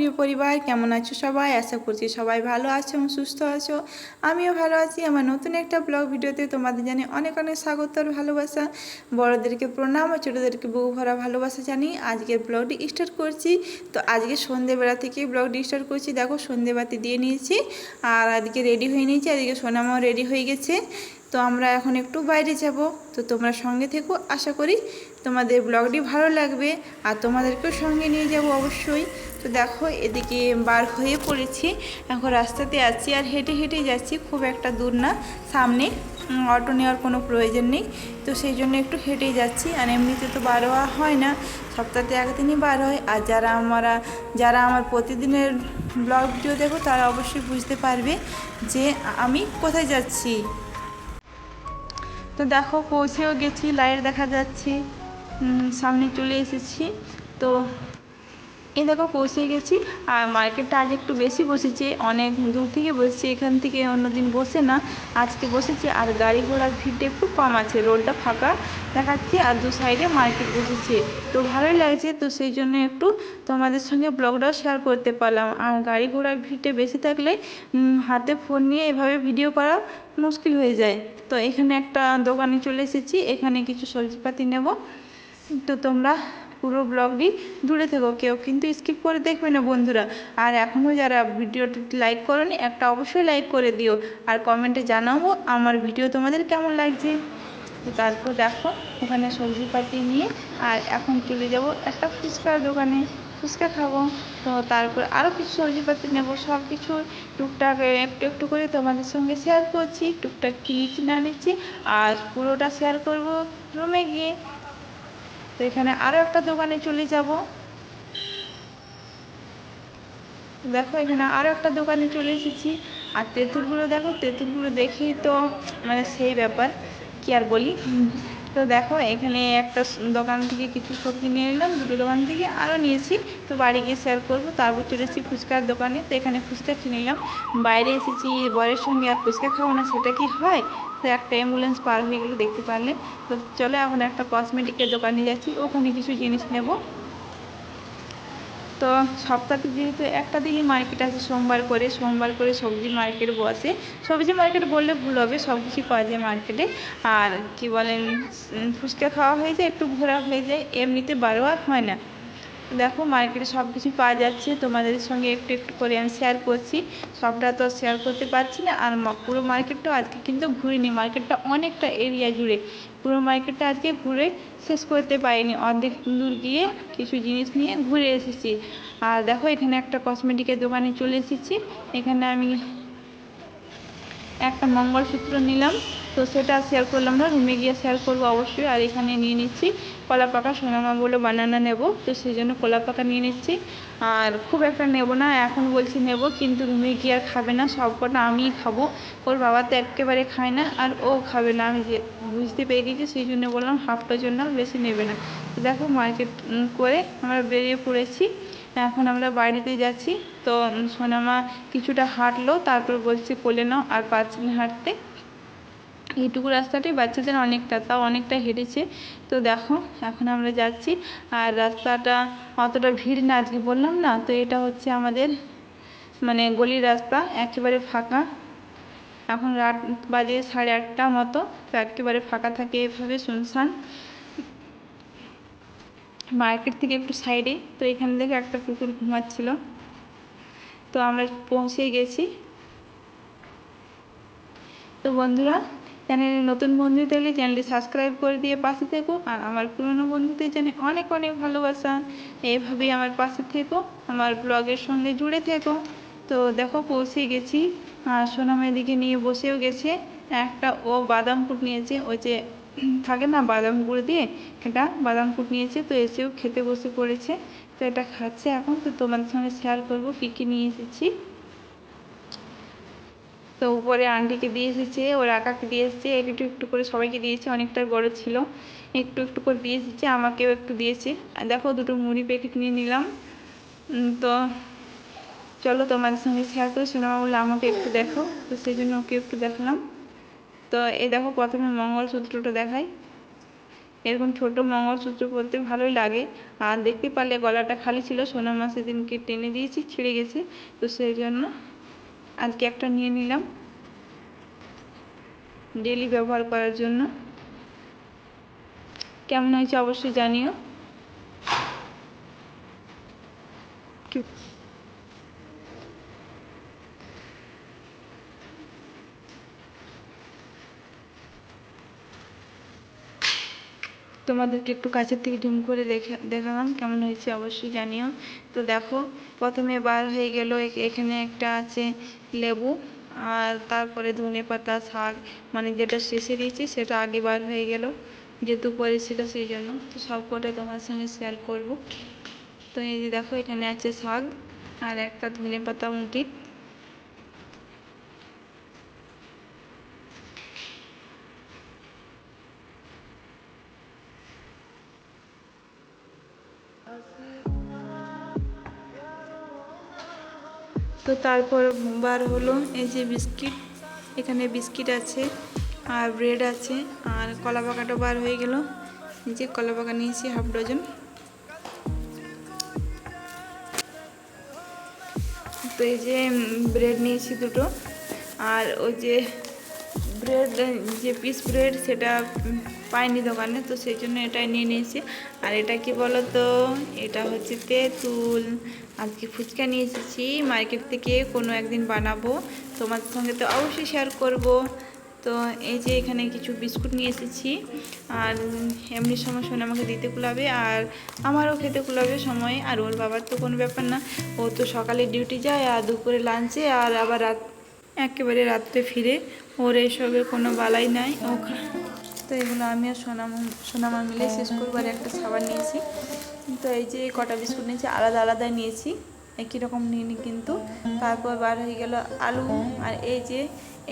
প্রিয় পরিবার, কেমন আছো সবাই? আশা করছি সবাই ভালো আছো এবং সুস্থ আছো। আমিও ভালো আছি। আমার নতুন একটা ব্লগ ভিডিওতে তোমাদের জানি অনেক অনেক স্বাগত আর ভালোবাসা। বড়োদেরকে প্রণাম আর ছোটোদেরকে বুক ভরা ভালোবাসা জানি আজকের ব্লগটি স্টার্ট করছি। তো আজকে সন্ধেবেলা থেকে ব্লগটি স্টার্ট করছি। দেখো সন্ধেবাতি দিয়ে নিয়েছি আর আজকে রেডি হয়ে নিয়েছি। আজকে সোনামাও রেডি হয়ে গেছে। তো আমরা এখন একটু বাইরে যাব। তো তোমরা সঙ্গে থেকো। আশা করি তোমাদের ব্লগটি ভালো লাগবে। আর তোমাদেরকেও সঙ্গে নিয়ে যাব অবশ্যই। তো দেখো, এদিকে বার হয়ে পড়েছি। এখন রাস্তাতে আছি আর হেঁটে হেঁটে যাচ্ছি, খুব একটা দূর না, সামনে। অটো নেওয়ার কোনো প্রয়োজন নেই। তো সেই জন্য একটু হেঁটেই যাচ্ছি। আর এমনিতে তো বার হওয়া হয় না সপ্তাহে একদিনই বার হয়। আর যারা আমরা, যারা আমার প্রতিদিনের ব্লগ ভিডিও দেখো, তারা অবশ্যই বুঝতে পারবে যে আমি কোথায় যাচ্ছি। তো দেখো, পৌঁছেও গেছি, লাইট দেখা যাচ্ছে। সামনে চলে এসেছি। তো এই দেখো পৌঁছে গেছি। আর মার্কেটটা আজ একটু বেশি বসেছে, অনেক দূর থেকে বসেছে, এখান থেকে অন্যদিন বসে না। আজকে বসেছে আর গাড়ি ঘোড়ার ভিড়টা একটু কম আছে রোডটা ফাঁকা দেখাচ্ছে আর দু সাইডে মার্কেট বসেছে। তো ভালোই লাগছে, তো সেই জন্য একটু তোমাদের সঙ্গে ব্লগটাও শেয়ার করতে পারলাম। আর গাড়ি ঘোড়ার ভিড়টা বেশি থাকলে হাতে ফোন নিয়ে এভাবে ভিডিও করা মুশকিল হয়ে যায়। তো এখানে একটা দোকানে চলে এসেছি, এখানে কিছু সবজিপাতি নেব। তো তোমরা পুরো ব্লগটি দূরে থেকো, কেউ কিন্তু স্কিপ করে দেখবে না বন্ধুরা। আর এখনও যারা ভিডিওটি লাইক করনি, একটা অবশ্যই লাইক করে দিও। আর কমেন্টে জানাব আমার ভিডিও তোমাদের কেমন লাগছে। তারপর দেখো, ওখানে সবজিপাতি নিয়ে, আর এখন চলে যাব একটা ফুচকার দোকানে। ফুচকা খাব। তো তারপর আরও কিছু সবজিপাতি নেব। সব কিছু টুকটাক একটু একটু করে তোমাদের সঙ্গে শেয়ার করছি। টুকটাক কী না নিচ্ছি। আর পুরোটা শেয়ার করব রুমে গিয়ে। তো এখানে আরও একটা দোকানে চলে যাব। দেখো, এখানে আরও একটা দোকানে চলে এসেছি। আর তেঁতুলগুলো দেখো, তেঁতুলগুলো দেখেই তো মানে সেই ব্যাপার। কি আর বলি? তো দেখো, এখানে একটা দোকান থেকে কিছু সবজি নিয়ে নিলাম দুটো দোকান থেকে আরও নিয়েছি। তো বাড়ি গিয়ে শেয়ার করব। তারপর চলে এসেছি ফুচকার দোকানে। তো এখানে ফুচকা কিনে নিলাম বাইরে এসেছি, বরের সঙ্গে আর ফুচকা খাব না, সেটা কি হয়? তো একটা অ্যাম্বুলেন্স পার হয়ে গেলো, দেখতে পারলে। তো চলো এখন একটা কসমেটিকের দোকানে যাচ্ছি, ওখানে কিছু জিনিস নেব। তো সপ্তাহে যেহেতু একটা দিনই মার্কেট আছে, সোমবার করে সোমবার করে সবজি মার্কেট বসে সবজি মার্কেট বললে ভুল হবে সব কিছুই পাওয়া যায় মার্কেটে আর কী বলেন ফুচকা খাওয়া হয়ে যায়, একটু ঘোরা হয়ে যায়, এমনিতে বারো আর হয় না। দেখো মার্কেটে সব কিছু পাওয়া যাচ্ছে। তোমাদের সঙ্গে একটু একটু করে আমি শেয়ার করছি। সবটা তো শেয়ার করতে পারছি না। আর পুরো মার্কেটটাও আজকে কিন্তু ঘুরিনি। মার্কেটটা অনেকটা এরিয়া জুড়ে। পুরো মার্কেটটা আজকে ঘুরে শেষ করতে পারিনি। অর্ধেক দূর গিয়ে কিছু জিনিস নিয়ে ঘুরে এসেছি। আর দেখো, এখানে একটা কসমেটিকের দোকানে চলে এসেছি। এখানে আমি একটা মঙ্গলসূত্র নিলাম। তো সেটা শেয়ার করলাম না রুমে গিয়ে শেয়ার করব অবশ্যই। আর এখানে নিয়ে নিচ্ছি কলা পাকা সোনামা বলে বানানা নেব। তো সেই জন্য কলা পাকা নিয়ে নিচ্ছি। আর খুব একটা নেব না, এখন বলছি নেব, কিন্তু রুমে গিয়ে আর খাবে না, সব কটা আমিই খাব। ওর বাবা তো একেবারে খায় না, আর ও খাবে না। আমি বুঝতে পেরে গেছি, সেই জন্য বললাম হাফটার জন্য বেশি নেবে না। দেখো মার্কেট করে আমরা বেরিয়ে পড়েছি। এখন আমরা বাড়িতে যাচ্ছি। তো সোনামা কিছুটা হাঁটলো, তারপর বলছি কোলে নাও, আর পারছি না হাঁটতে। এইটুকু রাস্তাটাই বাচ্চাদের অনেকটা, তাও অনেকটা হেঁটেছে। তো দেখো, এখন আমরা যাচ্ছি। আর রাস্তাটা অতটা ভিড় না, আজকে বললাম না? তো এটা হচ্ছে আমাদের মানে গলির রাস্তা, একেবারে ফাঁকা। এখন রাত বাজে সাড়ে আটটা মতো, তো একেবারে ফাঁকা থাকে এভাবে শুনশান। মার্কেট থেকে একটু সাইডে, তো এখান থেকে একটা কুকুর ঘুমাচ্ছিল। তো আমরা পৌঁছে গেছি। তো বন্ধুরা চ্যানেলে নতুন বন্ধু থাকলে চ্যানেলটি সাবস্ক্রাইব করে দিয়ে পাশে থেকো। আর আমার পুরনো বন্ধুদের জানে অনেক অনেক ভালোবাসা। এইভাবেই আমার পাশে থেকো, আমার ব্লগের সঙ্গে জুড়ে থেকো। তো দেখো, পৌঁছে গেছি। আর সোনাম এদিকে নিয়ে বসেও গেছে। একটা ও বাদাম ফুট নিয়েছে। ওই যে থাকে না, বাদাম গুঁড়ো দিয়ে এটা বাদাম ফুট নিয়েছে। তো এসেও খেতে বসে পড়েছে। তো এটা খাচ্ছে এখন। তো তোমাদের সঙ্গে শেয়ার করব কী কী নিয়ে এসেছি। তো উপরে আন্টিকে দিয়ে এসেছে, ওর একাকে দিয়ে এসেছে, একটু একটু করে সবাইকে দিয়েছে, অনেকটা বড় ছিল। একটু একটু করে দিয়ে এসেছে, আমাকেও একটু দিয়েছে। আর দেখো দুটো মুড়ি প্যাকেট নিয়ে নিলাম। তো চলো তোমাদের সঙ্গে শেয়ার করে সিনেমা বলল আমাকে একটু দেখো। তো সেই জন্য ওকে একটু দেখালাম। তো এই দেখো প্রথমে মঙ্গলসূত্রটা দেখাই। এরকম ছোট মঙ্গলসূত্র পরতে ভালোই লাগে। আর দেখতে পারলে গলাটা খালি ছিল সোনা সেদিনকে টেনে দিয়েছি, ছিঁড়ে গেছে। তো সেই জন্য আজকে একটা নিয়ে নিলাম। ডেলি ব্যবহার করার জন্য। কেমন হয়েছে অবশ্যই জানিও। তোমাদেরকে একটু কাছের থেকে জুম করে দেখে দেখালাম, কেমন হয়েছে অবশ্যই জানিও। তো দেখো, প্রথমে বার হয়ে গেল এখানে একটা আছে লেবু, আর তারপরে ধনে পাতা, শাক মানে যেটা শেষে দিয়েছি সেটা আগে বার হয়ে গেল, যেহেতু পরে ছিল সেই জন্য। তো সব কটা তোমার সঙ্গে শেয়ার করব। তো এই যে দেখো, এখানে আছে শাক আর একটা ধনে পাতা মুটি তো তারপর বার হলো, এই যে বিস্কিট, এখানে বিস্কিট আছে, আর ব্রেড আছে, আর কলা পাকাটা বার হয়ে গেল। এই যে কলা পাকা নিয়েছি, হাফ ডজন। তো এই যে ব্রেড নিয়েছি দুটো, আর ওই যে ব্রেড যে পিস ব্রেড সেটা পাইনি দোকানে, তো সেই জন্য এটাই নিয়ে নিয়েছি। আর এটা কি বলো তো এটা হচ্ছে তেঁতুল। আজকে ফুচকা নিয়ে এসেছি। মার্কেট থেকে কোনো একদিন বানাবো। তোমাদের সঙ্গে তো অবশ্যই শেয়ার করব। তো এই যে এখানে কিছু বিস্কুট নিয়ে এসেছি। আর এমনি সময় সময় আমাকে দিতে কুলাবে। আর আমারও খেতে কুলাবে সময়। আর ওর বাবার তো কোনো ব্যাপার না। ও তো সকালে ডিউটি যায় আর দুপুরে লাঞ্চে আর আবার রাত একেবারে রাত্রে ফিরে। ওর এসবের কোনো বালাই নাই, ও তো এগুলো আমি আর সোনাম সোনামা মিলে শেষ করবার একটা সাবান নিয়েছি। তো এই যে কটা বিস্কুট নিয়েছি, আলাদা আলাদা নিয়েছি। একই রকম নিইনি কিন্তু। তারপর বার হয়ে গেল আলু, আর এই যে,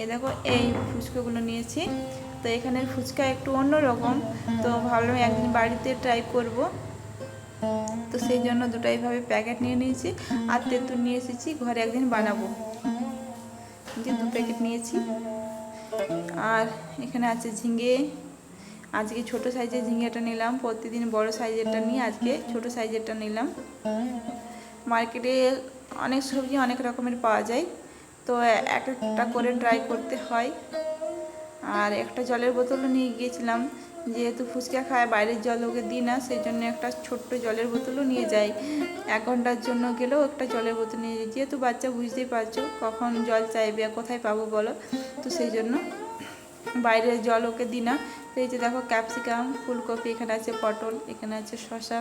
এই দেখো, এই ফুচকাগুলো নিয়েছি। তো এখানের ফুচকা একটু অন্য রকম। তো ভাবলাম একদিন বাড়িতে ট্রাই করব। তো সেই জন্য দুটো এইভাবে প্যাকেট নিয়ে নিয়েছি, আর তেঁতুল নিয়ে এসেছি, ঘরে একদিন বানাবো। যে দু প্যাকেট নিয়েছি। আর এখানে আছে ঝিঙে। আজকে ছোট সাইজের ঝিঙেটা নিলাম। প্রতিদিন বড় সাইজেরটা নিয়ে আজকে ছোট সাইজেরটা নিলাম। মার্কেটে অনেক সবজি অনেক রকমের পাওয়া যায়। তো এক একটা করে ট্রাই করতে হয়। আর একটা জলের বোতলও নিয়ে গিয়েছিলাম। যেহেতু ফুচকা খায়, বাইরের জল ওকে দিই না, সেই জন্য একটা ছোট্ট জলের বোতলও নিয়ে যাই। এক ঘণ্টার জন্য গেলেও একটা জলের বোতল নিয়ে যাই। যেহেতু বাচ্চা বুঝতেই পারছ কখন জল চাইবে আর কোথায় পাবো বলো? তো সেই জন্য বাইরের জল ওকে দিই না। তো এই যে দেখো ক্যাপসিকাম, ফুলকপি, এখানে আছে পটল, এখানে আছে শসা।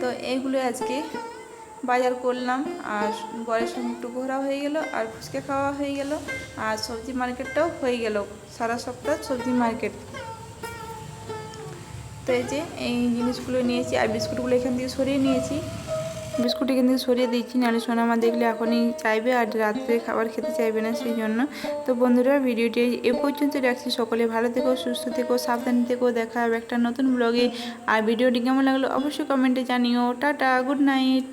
তো এইগুলো আজকে বাজার করলাম। আর বরের সঙ্গে একটু ঘোরা হয়ে গেল, আর ফুচকা খাওয়া হয়ে গেল, আর সবজি মার্কেটটাও হয়ে গেল। সারা সপ্তাহ সবজি মার্কেট। তো এই যে, এই জিনিসগুলো নিয়েছি, আর বিস্কুটগুলো এখান থেকে সরিয়ে নিয়েছি। বিস্কুট এখান থেকে সরিয়ে দিচ্ছি নাহলে সোনামা দেখলে এখনই চাইবে, আর রাত্রে খাবার খেতে চাইবে না সেই জন্য। তো বন্ধুরা, ভিডিওটি এ পর্যন্ত রাখছি। সকলে ভালো থেকো, সুস্থ থেকো, সাবধানে থেকো, দেখা হবে একটা নতুন ব্লগে আর ভিডিওটি কেমন লাগল অবশ্যই কমেন্টে জানিও। Tata good night